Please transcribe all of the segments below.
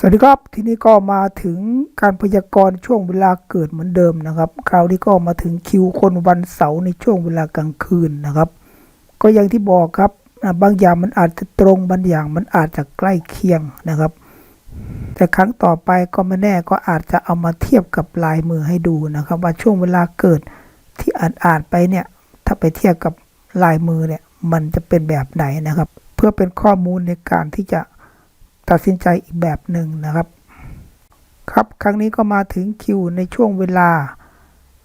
สวัสดีครับ ทีนี้ก็มาถึงการพยากรณ์ช่วงเวลาเกิดเหมือนเดิมนะครับ คราวนี้ก็มาถึงคิวคนวันเสาร์ในช่วงเวลากลางคืนนะครับ ก็อย่างที่บอกครับบางอย่างมันอาจจะตรงบางอย่างมันอาจจะใกล้เคียงนะครับ แต่ครั้งต่อไปก็ไม่แน่ก็อาจจะเอามาเทียบกับลายมือให้ดูนะครับ ว่าช่วงเวลาเกิดที่อ่านอ่านไปเนี่ยถ้าไปเทียบกับลายมือเนี่ยมันจะเป็นแบบไหนนะครับ เพื่อเป็นข้อมูลในการที่จะ ตัดสินใจอีกแบบหนึ่งนะครับ ครับครั้งนี้ก็มาถึงคิวในช่วงเวลา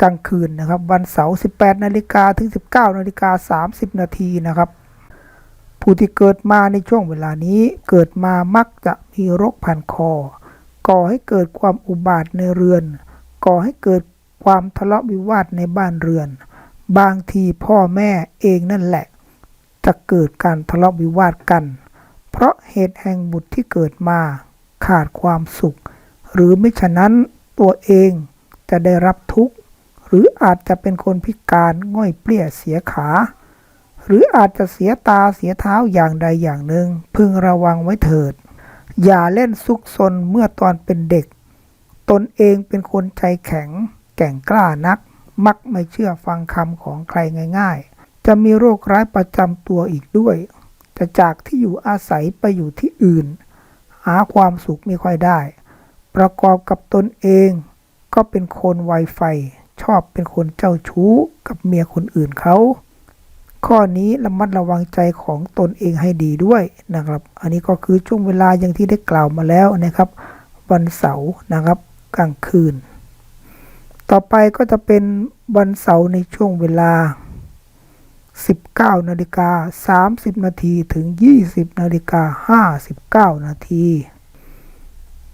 กลางคืนนะครับ วันเสาร์ 18 นาฬิกาถึง 19 นาฬิกา 30 นาทีนะครับ ผู้ที่เกิดมาในช่วงเวลานี้เกิดมามักจะมีโรคพันคอ ก่อให้เกิดความอุบาทในเรือน ก่อให้เกิดความทะเลาะวิวาทในบ้านเรือน บางทีพ่อแม่เองนั่นแหละ จะเกิดการทะเลาะวิวาทกัน เพราะเหตุแห่งบุตรที่เกิดมา ขาดความสุข หรือไม่ฉะนั้นตัวเองจะได้รับทุกข์ หรืออาจจะเป็นคนพิการง่อยเปลี้ยเสียขา หรืออาจจะเสียตาเสียเท้าอย่างใดอย่างหนึ่ง พึงระวังไว้เถิด อย่าเล่นซุกซนเมื่อตอนเป็นเด็ก ตนเองเป็นคนใจแข็ง แก่งกล้านัก มักไม่เชื่อฟังคำของใครง่าย ๆ จะมีโรคร้ายประจำตัวอีกด้วย จะจากที่อยู่อาศัยไปอยู่ที่อื่น หาความสุขไม่ค่อยได้ ประกอบกับตนเอง ก็เป็นคนไวไฟ ชอบเป็นคนเจ้าชู้กับเมียคนอื่นเขา ข้อนี้ระมัดระวังใจของตนเองให้ดีด้วยนะครับ อันนี้ก็คือช่วงเวลาอย่างที่ได้กล่าวมาแล้วนะครับ วันเสาร์นะครับกลางคืน ต่อไปก็จะเป็นวันเสาร์ในช่วงเวลา 19นาฬิกา30 นาทีถึง 20นาฬิกา59 นาที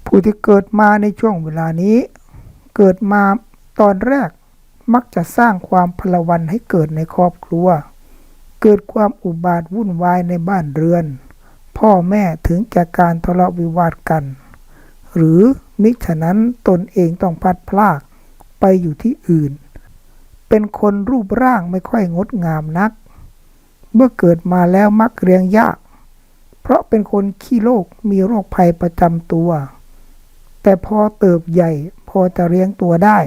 ผู้ที่เกิดมาในช่วงเวลานี้ เกิดมาตอนแรกมักจะสร้างความพลวันให้เกิดในครอบครัว เกิดความอุบาทวุ่นวายในบ้านเรือน พ่อแม่ถึงแก่การทะเลาะวิวาทกัน หรือมิฉะนั้นตนเองต้องพัดพรากไปอยู่ที่อื่น เป็นคนรูปร่างไม่ค่อยงดงามนัก เมื่อเกิดมาแล้วมักเลี้ยงยาก เพราะเป็นคนขี้โรคมีโรคภัยประจำตัว แต่พอเติบใหญ่พอจะเลี้ยงตัวได้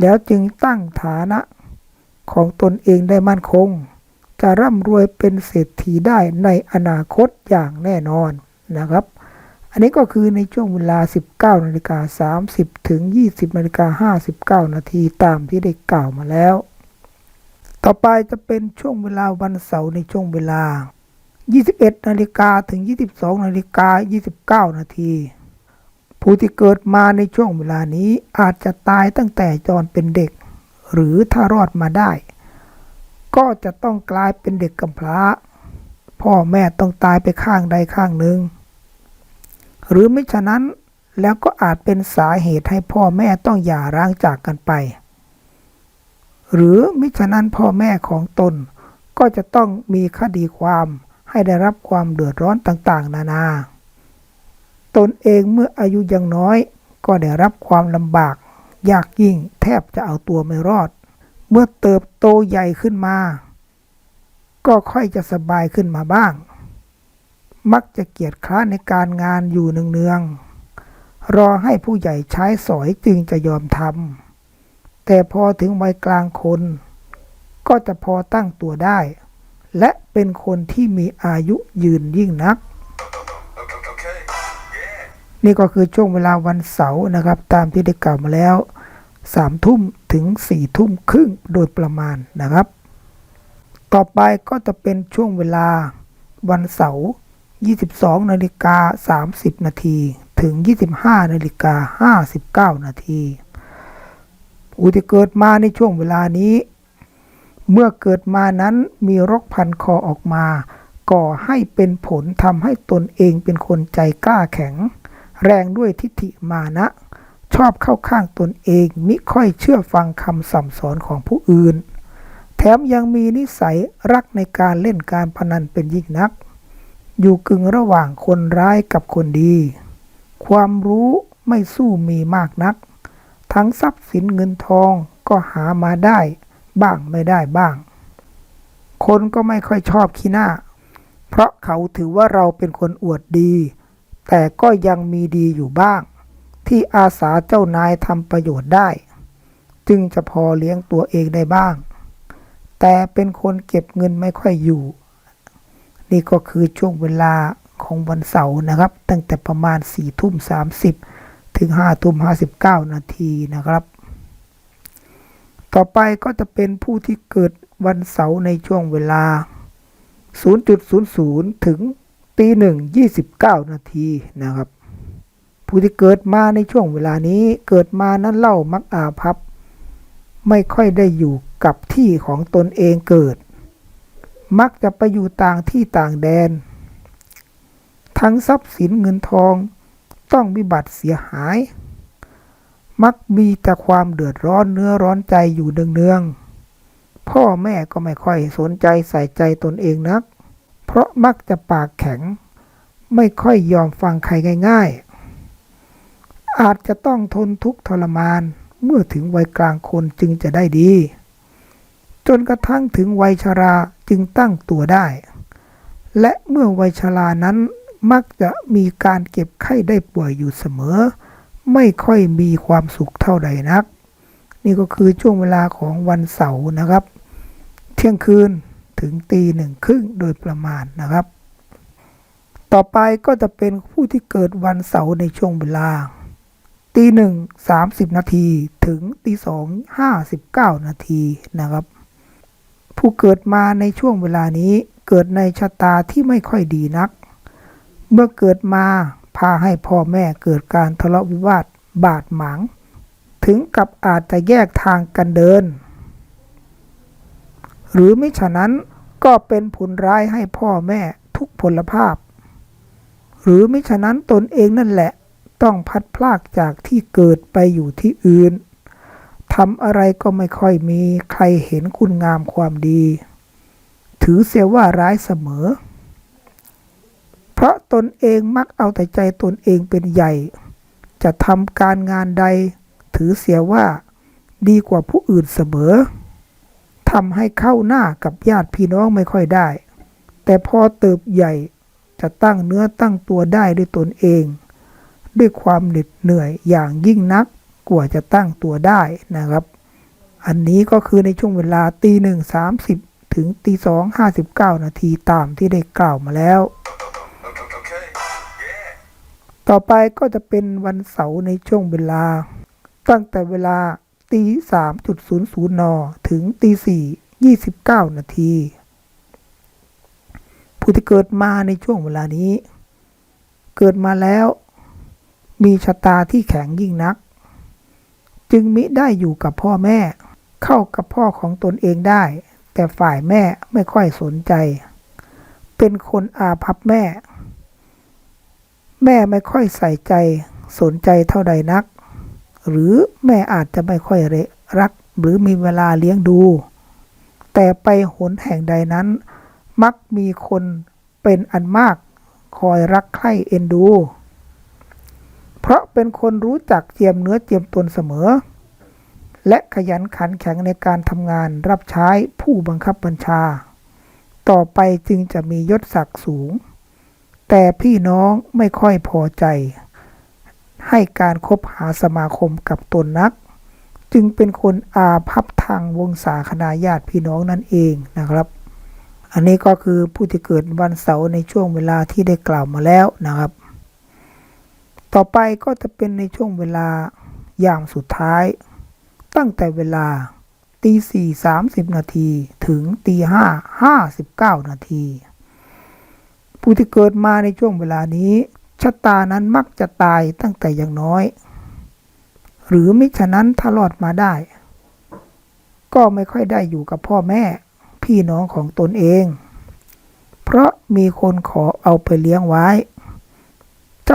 แล้วจึงตั้งฐานะของตนเองได้มั่นคง จะร่ำรวยเป็นเศรษฐีได้ในอนาคตอย่างแน่นอนนะครับ อันนี้ก็คือในช่วงเวลา 19นาฬิกา30 ถึง 20นาฬิกา59 นาทีตามที่ได้กล่าวมาแล้ว ต่อไปจะเป็นช่วงเวลาวันเสาร์ในช่วงเวลา 21นาฬิกาถึง 22นาฬิกา29 นาทีผู้ที่เกิดมาในช่วงเวลานี้อาจจะตายตั้งแต่ตอนเป็นเด็ก หรือถ้ารอดมาได้ ก็จะต้องกลายเป็นเด็กกำพร้า พ่อแม่ต้องตายไปข้างใดข้างหนึ่ง หรือไม่ฉะนั้นแล้วก็อาจเป็นสาเหตุให้พ่อแม่ต้องหย่าร้างจากกันไป หรือมิฉะนั้นพ่อแม่ของตน ก็จะต้องมีคดีความให้ได้รับความเดือดร้อนต่างๆ นานา ตนเองเมื่ออายุยังน้อย ก็ได้รับความลำบาก ยากยิ่งแทบจะเอาตัวไม่รอด เมื่อเติบโตใหญ่ขึ้นมา ก็ค่อยจะสบายขึ้นมาบ้าง มักจะเกียจคร้านในการงานอยู่เนืองๆรอให้ผู้ใหญ่ใช้สอยจึงจะยอมทำแต่พอถึงวัยกลางคน ก็จะพอตั้งตัวได้ และเป็นคนที่มีอายุยืนยิ่งนัก Okay. Yeah. นี่ก็คือช่วงเวลาวันเสาร์นะครับ ตามที่ได้กล่าวมาแล้วสามทุ่มถึงสี่ทุ่มครึ่งโดยประมาณนะครับ ต่อไปก็จะเป็นช่วงเวลาวันเสาร์ 22นาฬิกา30 นาทีถึง 25นาฬิกา59 นาทีผู้ที่เกิดมาในช่วงเวลานี้ เมื่อเกิดมานั้นมีรคพันคอออกมา ก่อให้เป็นผลทำให้ตนเองเป็นคนใจกล้าแข็ง แรงด้วยทิฏฐิมานะ ชอบเข้าข้างตนเองมิค่อยเชื่อฟังคำสั่งสอนของผู้อื่น แถมยังมีนิสัยรักในการเล่นการพนันเป็นยิ่งนัก อยู่กึ่งระหว่างคนร้ายกับคนดี ความรู้ไม่สู้มีมากนัก ทั้งทรัพย์สินเงินทองก็หามาได้ บ้างไม่ได้บ้าง คนก็ไม่ค่อยชอบขี้หน้า เพราะเขาถือว่าเราเป็นคนอวดดี แต่ก็ยังมีดีอยู่บ้าง ที่อาสาเจ้านายทำประโยชน์ได้ จึงจะพอเลี้ยงตัวเองได้บ้าง แต่เป็นคนเก็บเงินไม่ค่อยอยู่ นี่ก็คือช่วงเวลาของวันเสาร์นะครับ ตั้งแต่ประมาณ4ี่ทุ่มสาถึง5้าทุ่มห้าสิบเก้านาทีนะครับ ต่อไปก็จะเป็นผู้ที่เกิดวันเสาร์ในช่วงเวลา 0.00 ถึงตีหนึ่ง29นาทีนะครับ ผู้ที่เกิดมาในช่วงเวลานี้เกิดมานั้นเล่ามักอาภัพไม่ค่อยได้อยู่กับที่ของตนเองเกิด มักจะไปอยู่ต่างที่ต่างแดน ทั้งทรัพย์สินเงินทองต้องวิบัติเสียหาย มักมีแต่ความเดือดร้อนเนื้อร้อนใจอยู่เนืองๆ พ่อแม่ก็ไม่ค่อยสนใจใส่ใจตนเองนัก เพราะมักจะปากแข็ง ไม่ค่อยยอมฟังใครง่ายๆ อาจจะต้องทนทุกข์ทรมานเมื่อถึงวัยกลางคนจึงจะได้ดี จนกระทั่งถึงวัยชรา จึงตั้งตัวได้ และเมื่อวัยชรานั้นมักจะมีการเก็บไข้ได้ป่วยอยู่เสมอ ไม่ค่อยมีความสุขเท่าใดนัก นี่ก็คือช่วงเวลาของวันเสาร์นะครับ เที่ยงคืนถึงตีหนึ่งครึ่งโดยประมาณนะครับ ต่อไปก็จะเป็นผู้ที่เกิดวันเสาร์ในช่วงเวลาตีหนึ่งสามสิบนาทีถึงตีสองห้าสิบเก้านาทีนะครับ ผู้เกิดมาในช่วงเวลานี้เกิดในชะตาที่ไม่ค่อยดีนัก เมื่อเกิดมาพาให้พ่อแม่เกิดการทะเลาะวิวาทบาดหมาง ถึงกับอาจจะแยกทางกันเดิน หรือไม่ฉะนั้นก็เป็นผลร้ายให้พ่อแม่ทุกพลภาพ หรือไม่ฉะนั้นตนเองนั่นแหละต้องพัดพลากจากที่เกิดไปอยู่ที่อื่น ทำอะไรก็ไม่ค่อยมีใครเห็นคุณงามความดี ถือเสียว่าร้ายเสมอ เพราะตนเองมักเอาแต่ใจตนเองเป็นใหญ่ จะทำการงานใด ถือเสียว่าดีกว่าผู้อื่นเสมอทำให้เข้าหน้ากับญาติพี่น้องไม่ค่อยได้ แต่พอเติบใหญ่จะตั้งเนื้อตั้งตัวได้ด้วยตนเอง ด้วยความเหน็ดเหนื่อยอย่างยิ่งนัก กว่าจะตั้งตัวได้นะครับ อันนี้ก็คือในช่วงเวลาตีหนึ่งสามสิบถึงตีสองห้าสิบเก้านาทีตามที่ได้กล่าวมาแล้ว Okay. Yeah. ต่อไปก็จะเป็นวันเสาร์ในช่วงเวลา ตั้งแต่เวลาตีสามจุดศูนย์ศูนย์นถึงตีสี่ยี่สิบเก้านาที ผู้ที่เกิดมาในช่วงเวลานี้ เกิดมาแล้วมีชะตาที่แข็งยิ่งนัก จึงมิได้อยู่กับพ่อแม่ เข้ากับพ่อของตนเองได้ แต่ฝ่ายแม่ไม่ค่อยสนใจ เป็นคนอาภัพแม่ แม่ไม่ค่อยใส่ใจสนใจเท่าใดนัก หรือแม่อาจจะไม่ค่อยรัก หรือมีเวลาเลี้ยงดู แต่ไปหนแห่งใดนั้น มักมีคนเป็นอันมาก คอยรักใคร่เอ็นดู เพราะเป็นคนรู้จักเจียมเนื้อเจียมตนเสมอ และขยันขันแข็งในการทำงานรับใช้ผู้บังคับบัญชา ต่อไปจึงจะมียศศักดิ์สูง แต่พี่น้องไม่ค่อยพอใจ ให้การคบหาสมาคมกับตนนัก จึงเป็นคนอาภัพทางวงศาคณาญาติพี่น้องนั่นเองนะครับอันนี้ก็คือผู้ที่เกิดวันเสาร์ในช่วงเวลาที่ได้กล่าวมาแล้วนะครับ ต่อไปก็จะเป็นในช่วงเวลายามสุดท้าย ตั้งแต่เวลาตีสี่สามสิบนาทีถึงตีห้าห้าสิบเก้านาที ผู้ที่เกิดมาในช่วงเวลานี้ชะตานั้นมักจะตายตั้งแต่อยังน้อย หรือมิฉะนั้นถ้ารอดมาได้ ก็ไม่ค่อยได้อยู่กับพ่อแม่พี่น้องของตนเอง เพราะมีคนขอเอาไปเลี้ยงไว้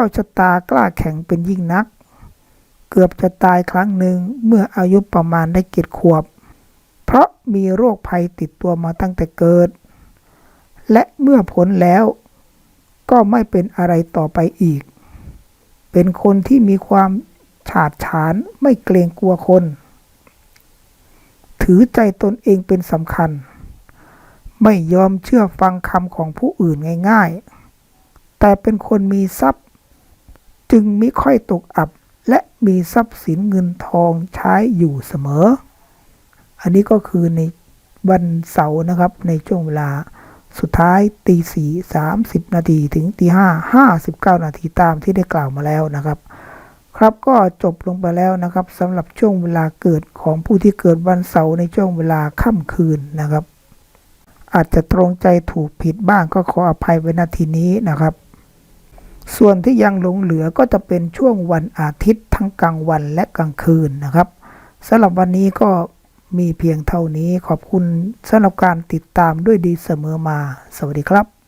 จ้าชะตากล้าแข็งเป็นยิ่งนัก เกือบจะตายครั้งหนึ่งเมื่ออายุประมาณได้เจ็ดขวบ เพราะมีโรคภัยติดตัวมาตั้งแต่เกิด และเมื่อผลแล้วก็ไม่เป็นอะไรต่อไปอีก เป็นคนที่มีความฉาดฉานไม่เกรงกลัวคน ถือใจตนเองเป็นสำคัญ ไม่ยอมเชื่อฟังคำของผู้อื่นง่าย ๆ แต่เป็นคนมีทรัพย์ จึงม่ค่อยตกอับ และมีทรัพย์สินเงินทองใช้อยู่เสมอ อันนี้ก็คือในวันเสาร์นะครับในช่วงเวลาสุดท้ายตีสี่สามสิบนาทีถึงตีห้าห้าสิบเก้านาทีตามที่ได้กล่าวมาแล้วนะครับ ครับก็จบลงไปแล้วนะครับสำหรับช่วงเวลาเกิดของผู้ที่เกิดวันเสาร์ในช่วงเวลาค่ำคืนนะครับ อาจจะตรงใจถูกผิดบ้างก็ขออภัยไว้ณทีนี้นะครับ ส่วนที่ยังหลงเหลือก็จะเป็นช่วงวันอาทิตย์ทั้งกลางวันและกลางคืนนะครับสำหรับวันนี้ก็มีเพียงเท่านี้ขอบคุณสำหรับการติดตามด้วยดีเสมอมา สวัสดีครับ